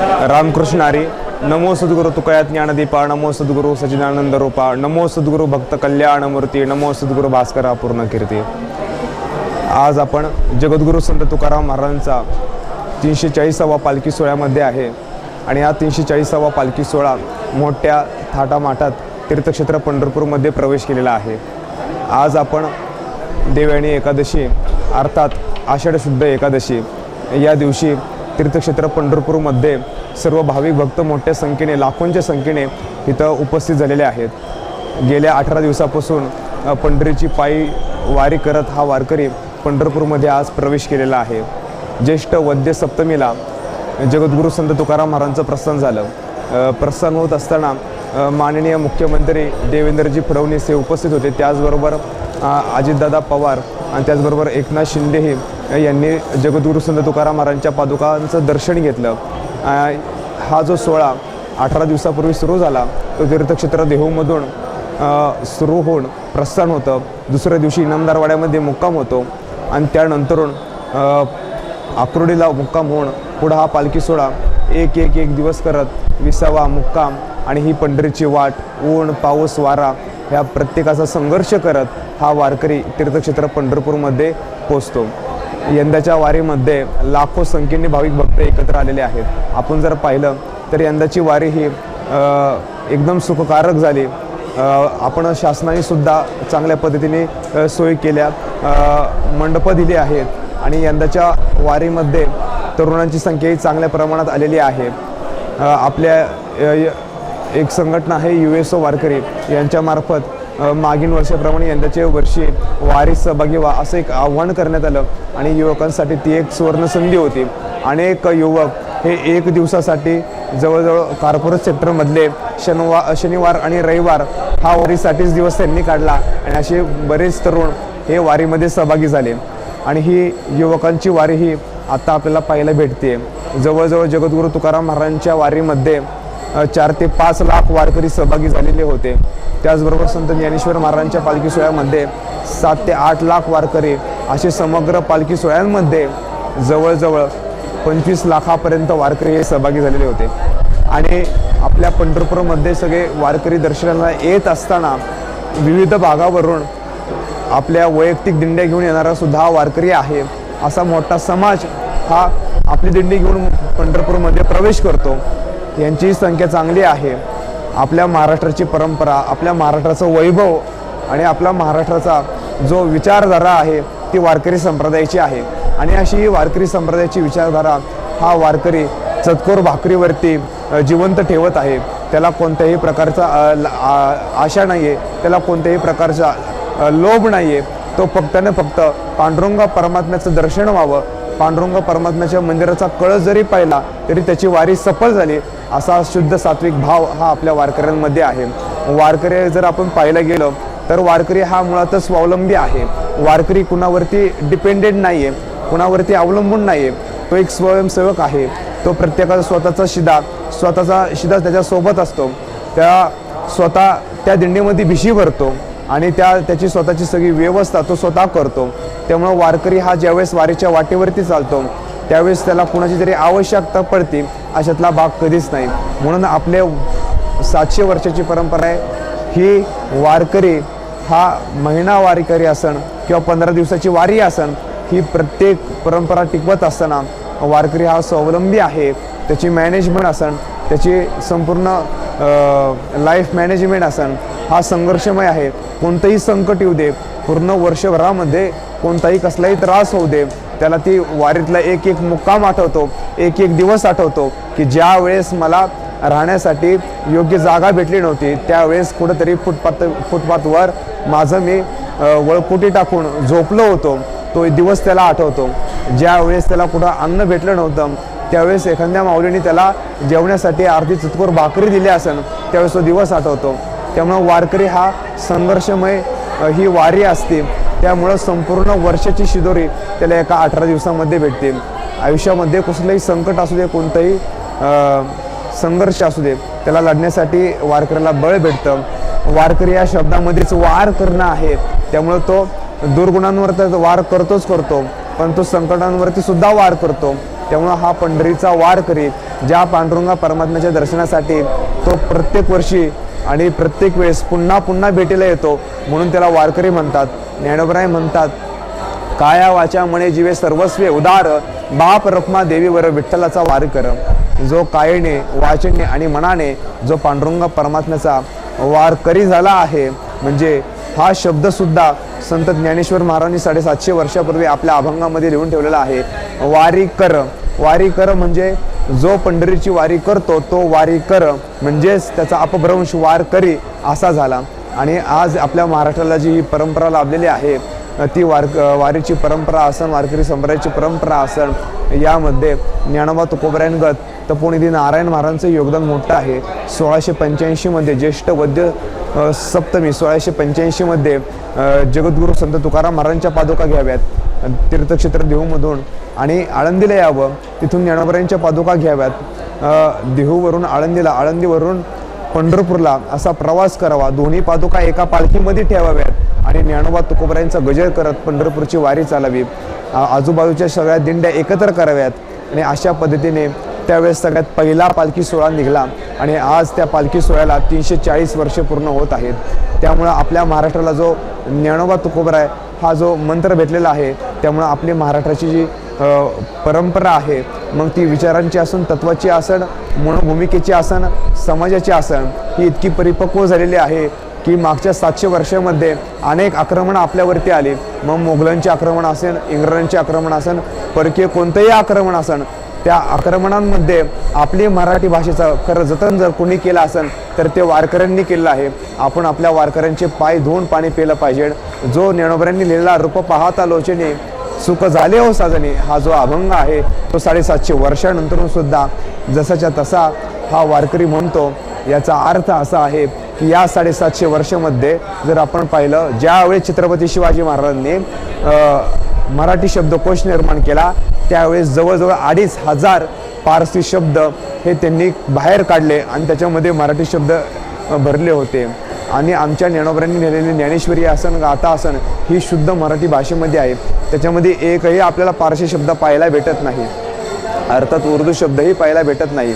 रामकृष्णारी नमो सद्गुरु तुकया ज्ञानदीपा नमो सद्गुरु सचिदानंद रूपा नमो सद्गुरु भक्त कल्याण मूर्ती नमो सद्गुरु भास्करा पूर्णकीर्ती आज आपण जगद्गुरु संत तुकाराम महाराजांचा तीनशे चाळीसावा पालखी सोहळ्यामध्ये आहे. आणि हा तीनशे चाळीसावा पालखी सोहळा मोठ्या थाटामाटात तीर्थक्षेत्र पंढरपूरमध्ये प्रवेश केलेला आहे. आज आपण देवयाणी एकादशी अर्थात आषाढ शुद्ध एकादशी या दिवशी तीर्थक्षेत्र पंढरपूरमध्ये सर्व भाविक भक्त मोठ्या संख्येने लाखोंच्या संख्येने इथं उपस्थित झालेले आहेत. गेल्या अठरा दिवसापासून पंढरीची पायी वारी करत हा वारकरी पंढरपूरमध्ये आज प्रवेश केलेला आहे. ज्येष्ठ वद्य सप्तमीला जगद्गुरू संत तुकाराम महाराजांचं प्रस्थान झालं. प्रस्थान होत असताना माननीय मुख्यमंत्री देवेंद्रजी फडणवीस हे उपस्थित होते. त्याचबरोबर अजितदादा पवार आणि त्याचबरोबर एकनाथ शिंदेही यांनी जगद्गुरू संत तुकाराम महाराजांच्या पादुकांचं दर्शन घेतलं. हा जो सोहळा अठरा दिवसापूर्वी सुरू झाला तो तीर्थक्षेत्र देहूमधून सुरू होऊन प्रस्थान होतं. दुसऱ्या दिवशी इनामदारवाड्यामध्ये मुक्काम होतो आणि त्यानंतरून आकुर्डीला मुक्काम होऊन पुढं हा पालखी सोहळा एक एक एक दिवस करत विसावा मुक्काम आणि ही पंढरीची वाट ऊन पाऊस वारा ह्या प्रत्येकाचा संघर्ष करत हा वारकरी तीर्थक्षेत्र पंढरपूरमध्ये पोचतो. यंदाच्या वारीमध्ये लाखो संख्येने भाविक भक्त एकत्र आलेले आहेत. आपण जर पाहिलं तर यंदाची वारी ही एकदम सुखकारक झाली. आपण शासनाने सुद्धा चांगल्या पद्धतीने सोय सोयी केल्या मंडपं दिली आहेत आणि यंदाच्या वारीमध्ये तरुणांची संख्याही चांगल्या प्रमाणात आलेली आहे. आपल्या य- एक संघटना आहे यू एस ओ वारकरी यांच्यामार्फत मागील वर्षाप्रमाणे यंदाच्या वर्षी वारी सहभागी व्हा असं एक आव्हान करण्यात आलं आणि युवकांसाठी ती एक सुवर्णसंधी होती. अनेक युवक हे एक दिवसासाठी जवळजवळ कॉर्पोरेट सेक्टरमधले शनिवार शनिवार आणि रविवार हा वारीसाठीच दिवस त्यांनी काढला आणि असे बरेच तरुण हे वारीमध्ये सहभागी झाले. आणि ही युवकांची वारी ही आता आपल्याला पाहायला भेटते जवळजवळ जगद्गुरू तुकाराम महाराजांच्या वारीमध्ये चार ते पाच लाख वारकरी सहभागी झालेले होते. त्याचबरोबर संत ज्ञानेश्वर महाराजांच्या पालखी सोहळ्यामध्ये सात ते आठ लाख वारकरी असे समग्र पालखी सोहळ्यांमध्ये जवळजवळ पंचवीस लाखापर्यंत वारकरी हे सहभागी झालेले होते. आणि आपल्या पंढरपूरमध्ये सगळे वारकरी दर्शनाला येत असताना विविध भागावरून आपल्या वैयक्तिक दिंड्या घेऊन येणारा सुद्धा वारकरी आहे. असा मोठा समाज हा आपली दिंडी घेऊन पंढरपूरमध्ये प्रवेश करतो. यांची संख्या चांगली आहे. आपल्या महाराष्ट्राची परंपरा आपल्या महाराष्ट्राचं वैभव आणि आपला महाराष्ट्राचा जो विचारधारा आहे ती वारकरी संप्रदायाची आहे. आणि अशी ही वारकरी संप्रदायाची विचारधारा हा वारकरी चतकोर भाकरीवरती जिवंत ठेवत आहे. त्याला कोणत्याही प्रकारचा आशा नाही आहे त्याला कोणत्याही प्रकारचा लोभ नाही आहे तो फक्त फक्त पांडुरंगा परमात्म्याचं दर्शन व्हावं पांडुरंग परमात्म्याच्या मंदिराचा कळस जरी पाहिला तरी त्याची वारी सफल झाली असा शुद्ध सात्विक भाव हा आपल्या वारकऱ्यांमध्ये आहे. वारकरी जर आपण पाहायला गेलो तर वारकरी हा मुळातच स्वावलंबी आहे. वारकरी कुणावरती डिपेंडेंट नाही आहे कुणावरती अवलंबून नाही आहे तो एक स्वयंसेवक आहे. तो प्रत्येकाचा स्वतःचा शिदा स्वतःचा शिदा त्याच्यासोबत असतो. त्या स्वतः त्या दिंडीमध्ये भिशी भरतो. आणि त्या त्याची स्वतःची सगळी व्यवस्था तो स्वतः करतो. त्यामुळं वारकरी हा ज्यावेळेस वारीच्या वाटेवरती चालतो त्यावेळेस त्याला कुणाची तरी आवश्यकता पडते अशातला भाग कधीच नाही. म्हणून आपले सातशे वर्षाची परंपरा आहे ही वारकरी हा महिना वारीकरी असन किंवा पंधरा दिवसाची वारी असन ही प्रत्येक परंपरा टिकवत असताना वारकरी हा स्वावलंबी आहे त्याची मॅनेजमेंट असन त्याची संपूर्ण लाईफ मॅनेजमेंट असन हा संघर्षमय आहे. कोणतंही संकट येऊ दे. पूर्ण वर्षभरामध्ये कोणताही कसलाही त्रास होऊ दे. त्याला ती वारीतला एक एक मुक्काम आठवतो. एक एक दिवस आठवतो की ज्या वेळेस मला राहण्यासाठी योग्य जागा भेटली नव्हती त्यावेळेस कुठंतरी फुटपाथ फुटपाथवर माझं मी वळकुटी टाकून झोपलो होतो. तो दिवस त्याला आठवतो. ज्यावेळेस त्याला कुठं अन्न भेटलं नव्हतं त्यावेळेस एखाद्या माऊलीने त्याला जेवण्यासाठी अर्धी चुतकोर भाकरी दिली असेल त्यावेळेस तो दिवस आठवतो. त्यामुळं वारकरी हा संघर्षमय ही वारी असते. त्यामुळं संपूर्ण वर्षाची शिदोरी त्याला एका अठरा दिवसामध्ये भेटते आयुष्यामध्ये कुठलंही संकट असू दे कोणतंही संघर्ष असू दे त्याला लढण्यासाठी वारकऱ्याला बळ भेटतं. वारकरी या शब्दामध्येच वार करणं आहे. त्यामुळं तो दुर्गुणांवर तर वार करतोच करतो. पण तो संकटांवरती सुद्धा वार करतो. त्यामुळं हा पंढरीचा वार करी ज्या पांडुरंगा परमात्म्याच्या दर्शनासाठी तो प्रत्येक वर्षी आणि प्रत्येक वेळेस पुन्हा पुन्हा भेटीला येतो म्हणून त्याला वारकरी म्हणतात ज्ञानोबराय म्हणतात काया वाचा म्हणे जीवे सर्वस्वे उदार बाप रखमा देवीवर विठ्ठलाचा वार कर. जो कायेने वाचने आणि मनाने जो पांडुरंग परमात्म्याचा वारकरी झाला आहे म्हणजे हा शब्दसुद्धा संत ज्ञानेश्वर महाराजांनी साडेसातशे वर्षापूर्वी आपल्या अभंगामध्ये लिहून ठेवलेला आहे. वारी कर. वारी कर म्हणजे जो पंढरीची वारी करतो तो वारी कर म्हणजेच त्याचा अपभ्रंश वार करी असा झाला. आणि आज आपल्या महाराष्ट्राला जी ही परंपरा लाभलेली आहे ती वार वारीची परंपरा असन वारकरी संप्रदायाची परंपरा असन यामध्ये ज्ञानोबा तुकोबऱ्यांगत तपोनिधी नारायण महाराजांचं योगदान मोठं आहे. सोळाशे पंच्याऐंशीमध्ये ज्येष्ठ वद्य सप्तमी सोळाशे पंच्याऐंशीमध्ये जगद्गुरू संत तुकाराम महाराजांच्या पादुका घ्याव्यात. तीर्थक्षेत्र देहूमधून आणि आळंदीला यावं तिथून ज्ञानोबऱ्यांच्या पादुका घ्याव्यात. देहूवरून आळंदीला आळंदीवरून पंढरपूरला असा प्रवास करावा. दोन्ही पादुका एका पालखीमध्ये ठेवाव्यात आणि ज्ञानोबा तुकोबऱ्यांचा गजर करत पंढरपूरची वारी चालावी. आजूबाजूच्या सगळ्या दिंड्या एकत्र कराव्यात आणि अशा पद्धतीने त्यावेळेस सगळ्यात पहिला पालखी सोहळा निघाला आणि आज त्या पालखी सोहळ्याला तीनशे चाळीस वर्षे पूर्ण होत आहेत. त्यामुळं आपल्या महाराष्ट्राला जो ज्ञानोबा तुकोबराय हा जो मंत्र भेटलेला आहे त्यामुळं आपली महाराष्ट्राची जी परंपरा आहे मग ती विचारांची असून तत्वाची असन मनोभूमिकेची आसन समाजाची आसन ही इतकी परिपक्व झालेली आहे की मागच्या सातशे वर्षामध्ये अनेक आक्रमणं आपल्यावरती आली. मग मोगलांचे आक्रमण असेल इंग्रजांचे आक्रमण असेल परकीय कोणतंही आक्रमण असेल त्या आक्रमणांमध्ये आपली मराठी भाषेचं खरं जतन जर कोणी केलं असेल तर ते वारकऱ्यांनी केलं आहे. आपण आपल्या वारकऱ्यांचे पाय धुवून पाणी पिलं पाहिजे. जो ज्ञानोबऱ्यांनी लिहिलेला रूप पाहता लोचने सुख झाले हो साजने हा जो अभंग आहे तो साडेसातशे वर्षानंतरून सुद्धा जसाच्या तसा हा वारकरी म्हणतो. याचा अर्थ असा आहे की या साडेसातशे वर्षामध्ये जर आपण पाहिलं ज्यावेळी छत्रपती शिवाजी महाराजांनी मराठी शब्दकोश निर्माण केला. त्यावेळेस जवळजवळ अडीच हजार पारसी शब्द हे त्यांनी बाहेर काढले आणि त्याच्यामध्ये मराठी शब्द भरले होते. आणि आमच्या ज्ञानोबऱ्यांनी नेलेले ज्ञानेश्वरी आसन गाथा आसन ही शुद्ध मराठी भाषेमध्ये आहे. त्याच्यामध्ये एकही आपल्याला पारशी शब्द पाहायला भेटत नाही. अर्थात उर्दू शब्दही पाहायला भेटत नाही.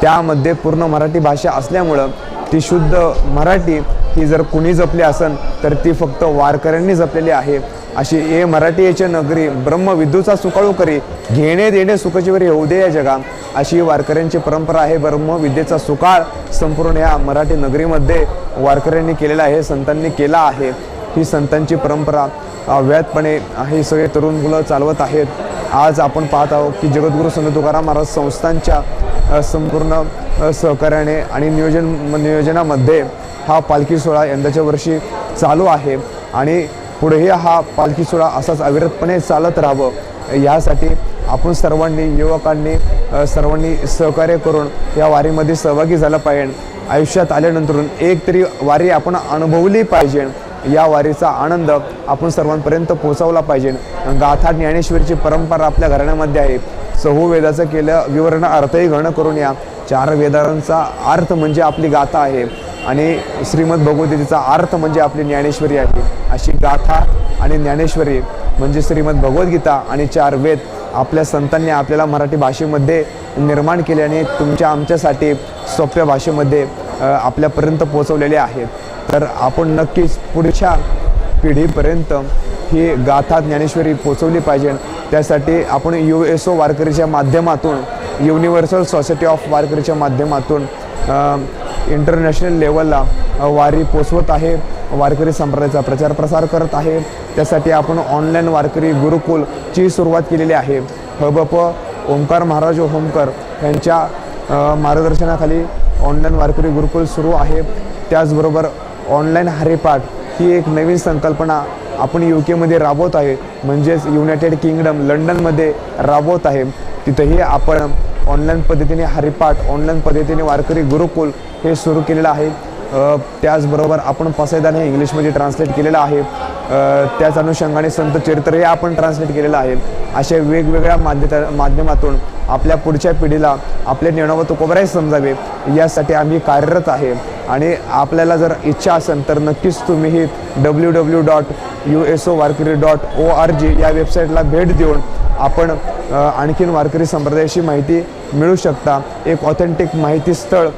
त्यामध्ये पूर्ण मराठी भाषा असल्यामुळं ती शुद्ध मराठी ही जर कुणी जपली असन तर ती फक्त वारकऱ्यांनी जपलेली आहे. अशी ए मराठी याच्या नगरी ब्रह्मविद्यूचा सुकाळू करी घेणे देणे सुखजीवरी होऊ दे या जगा अशी वारकऱ्यांची परंपरा आहे. ब्रह्मविद्येचा सुकाळ संपूर्ण या मराठी नगरीमध्ये वारकऱ्यांनी केलेला आहे संतांनी केला आहे. ही संतांची परंपरा अव्यातपणे हे सगळे तरुण मुलं चालवत आहेत. आज आपण पाहत आहोत की जगद्गुरू संत तुकाराम महाराज संस्थांच्या संपूर्ण सहकार्याने आणि नियोजन नियोजनामध्ये हा पालखी सोहळा यंदाच्या वर्षी चालू आहे. आणि पुढेही हा पालखी सोहळा असाच अविरतपणे चालत राहावं. यासाठी आपण सर्वांनी युवकांनी सर्वांनी सहकार्य करून या वारीमध्ये सहभागी झालं पाहिजे. आयुष्यात आल्यानंतरून एक तरी वारी आपण अनुभवली पाहिजे. या वारीचा आनंद आपण सर्वांपर्यंत पोहोचवला पाहिजे. गाथा ज्ञानेश्वरीची परंपरा आपल्या घराण्यामध्ये आहे. सहू वेदाचं केलं विवरण अर्थही गण करून या. चार वेदांचा अर्थ म्हणजे आपली गाथा आहे. आणि श्रीमद भगवद्गीतेचा अर्थ म्हणजे आपली ज्ञानेश्वरी आहे. अशी गाथा आणि ज्ञानेश्वरी म्हणजे श्रीमद भगवद्गीता आणि चार वेद आपल्या संतांनी आपल्याला मराठी भाषेमध्ये निर्माण केल्याने तुमच्या आमच्यासाठी सोप्या भाषेमध्ये आपल्यापर्यंत पोहोचवलेले आहेत. तर आपण नक्कीच पुढच्या पिढीपर्यंत ही गाथा ज्ञानेश्वरी पोचवली पाहिजे. त्यासाठी आपण यू एस ओ वारकरीच्या माध्यमातून युनिव्हर्सल सोसायटी ऑफ वारकरीच्या माध्यमातून इंटरनॅशनल लेवलला वारी पोचवत आहे. वारकरी संप्रदायाचा प्रचार प्रसार करत आहे. त्यासाठी आपण ऑनलाईन वारकरी गुरुकुलची सुरुवात केलेली आहे. हबप ओंकार महाराज होमकर यांच्या मार्गदर्शनाखाली ऑनलाईन वारकरी गुरुकुल सुरू आहे. त्याचबरोबर ऑनलाईन हरिपाठ ही एक नवीन संकल्पना आपण यू केमध्ये राबवत आहे. म्हणजेच युनायटेड किंगडम लंडनमध्ये राबवत आहे. तिथंही आपण ऑनलाईन पद्धतीने हरिपाठ ऑनलाईन पद्धतीने वारकरी गुरुकुल हे सुरू केलेलं आहे. त्याचबरोबर आपण पसायदान हे इंग्लिशमध्ये ट्रान्सलेट केलेलं आहे. त्याच अनुषंगाने संत चरित्रही आपण ट्रान्सलेट केलेलं आहे. अशा वेगवेगळ्या माध्यता माध्यमातून आपल्या पुढच्या पिढीला आपले नेणव तुकोबराय समजावे यासाठी आम्ही कार्यरत आहे. आणि आपल्याला जर इच्छा असेल तर नक्कीच तुम्ही ही W W dot U S O Warkari dot O R G या वेबसाईटला भेट देऊन आपण आणखीन वारकरी संप्रदायाची माहिती मिळू शकता. एक ऑथेंटिक माहिती स्थळ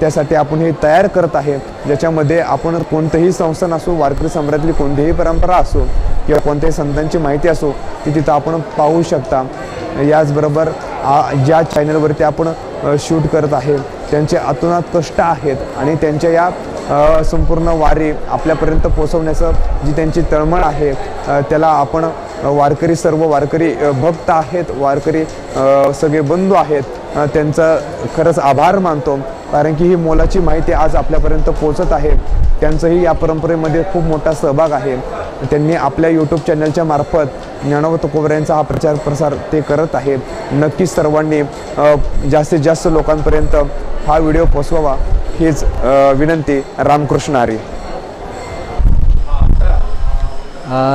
त्यासाठी आपण हे तयार करत आहे. ज्याच्यामध्ये आपण कोणतंही संस्थान असो वारकरी संप्रदायातली कोणतीही परंपरा असो किंवा कोणत्याही संतांची माहिती असो ती तिथं आपण पाहू शकता. याचबरोबर आ- ज्या चॅनलवरती आपण शूट करत आहे त्यांचे अतोनात कष्ट आहेत आणि त्यांच्या या संपूर्ण वारी आपल्यापर्यंत पोचवण्याचं जी त्यांची तळमळ आहे त्याला आपण वारकरी सर्व वारकरी भक्त आहेत वारकरी सगळे बंधू आहेत त्यांचा खरंच आभार मानतो. कारण की ही मोलाची माहिती आज आपल्यापर्यंत पोचत आहे. त्यांचंही या परंपरेमध्ये खूप मोठा सहभाग आहे. त्यांनी आपल्या यूट्यूब चॅनलच्या मार्फत ज्ञानव तुकोबऱ्यांचा हा प्रचार प्रसार ते करत आहे. नक्कीच सर्वांनी जास्तीत जास्त लोकांपर्यंत हा व्हिडिओ पोचवावा हीच विनंती रामकृष्ण आरे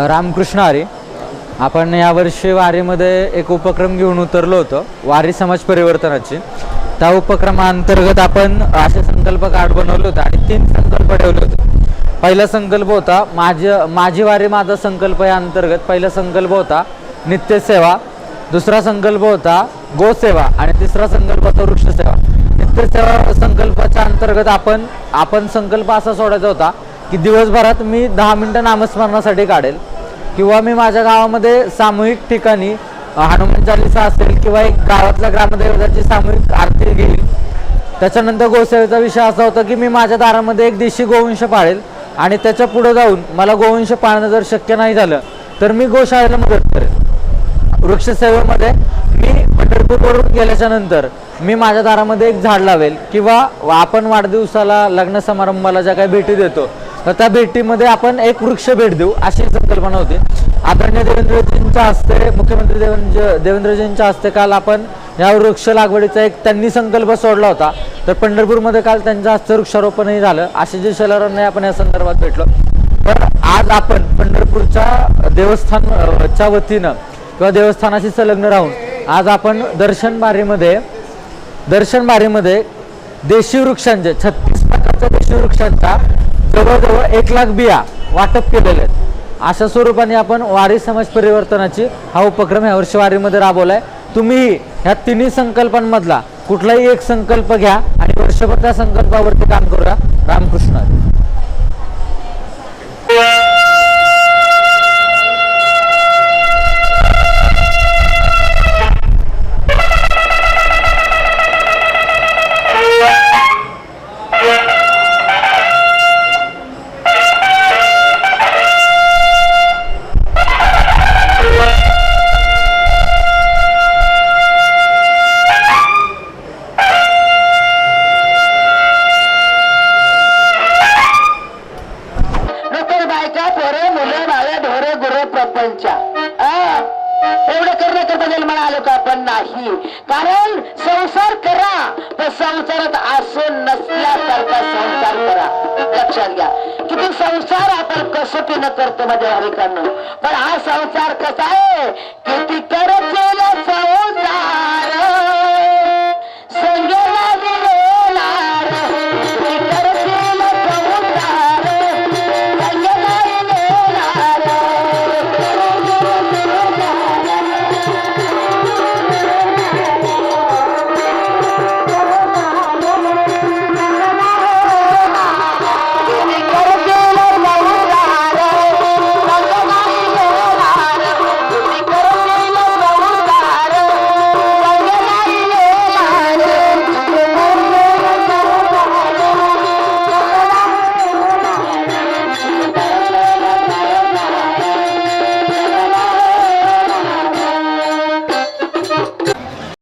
रामकृष्ण आरे आपण यावर्षी वारीमध्ये एक उपक्रम घेऊन उतरलो होतो वारी समाज परिवर्तनाची. त्या उपक्रमाअंतर्गत आपण असे संकल्प कार्ड बनवले होते आणि तीन संकल्प ठेवले होते. पहिला संकल्प होता माझी माझी वारी माझा संकल्प या अंतर्गत. पहिला संकल्प होता नित्यसेवा. दुसरा संकल्प होता गोसेवा. आणि तिसरा संकल्प होता वृक्षसेवा. नित्यसेवा संकल्पाच्या अंतर्गत आपण आपण संकल्प असा सोडायचा होता की दिवसभरात मी दहा मिनटं नामस्मरणासाठी काढेल. किंवा मी माझ्या गावामध्ये सामूहिक ठिकाणी हनुमान चालिसा असेल किंवा एक गावातल्या ग्रामदेवताची सामूहिक आरती घेईल. त्याच्यानंतर गोसेवेचा विषय असा होता की मी माझ्या दारामध्ये एक देशी गोवंश पाळेल आणि त्याच्या पुढे जाऊन मला गोवंश पाळणं जर शक्य नाही झालं तर मी गोशाळेला मदत करेल. वृक्षसेवेमध्ये मी पंढरपूरवरून गेल्याच्यानंतर मी माझ्या दारामध्ये एक झाड लावेल किंवा आपण वाढदिवसाला लग्न समारंभाला ज्या काही भेटी देतो तर त्या भेटीमध्ये आपण एक वृक्ष भेट देऊ अशी संकल्पना होती. आदरणीय देवेंद्रजींच्या हस्ते मुख्यमंत्री देवेंद्र देवेंद्रजींच्या हस्ते काल आपण या वृक्ष लागवडीचा एक त्यांनी संकल्प सोडला होता. तर पंढरपूरमध्ये काल त्यांच्या हस्ते वृक्षारोपणही झालं. असे जे शहरांनाही आपण या संदर्भात भेटलो. तर आज आपण पंढरपूरच्या देवस्थान च्या वतीनं किंवा देवस्थानाशी संलग्न राहून आज आपण दर्शन बारीमध्ये दर्शन बारीमध्ये देशी वृक्षांचे छत्तीस प्रकारच्या देशी वृक्षांच्या जवळजवळ एक लाख बिया वाटप केलेले आहेत. अशा स्वरूपाने आपण वारी समाज परिवर्तनाची हा उपक्रम ह्या वर्षी वारीमध्ये राबवलाय. तुम्हीही ह्या तिन्ही संकल्पांमधला कुठलाही एक संकल्प घ्या आणि वर्षभर त्या संकल्पावरती काम करूया. रामकृष्ण. किती संसार आपण कसोटीनं करतो माझ्या भाविकांना पण हा संसार कसा आहे? किती करत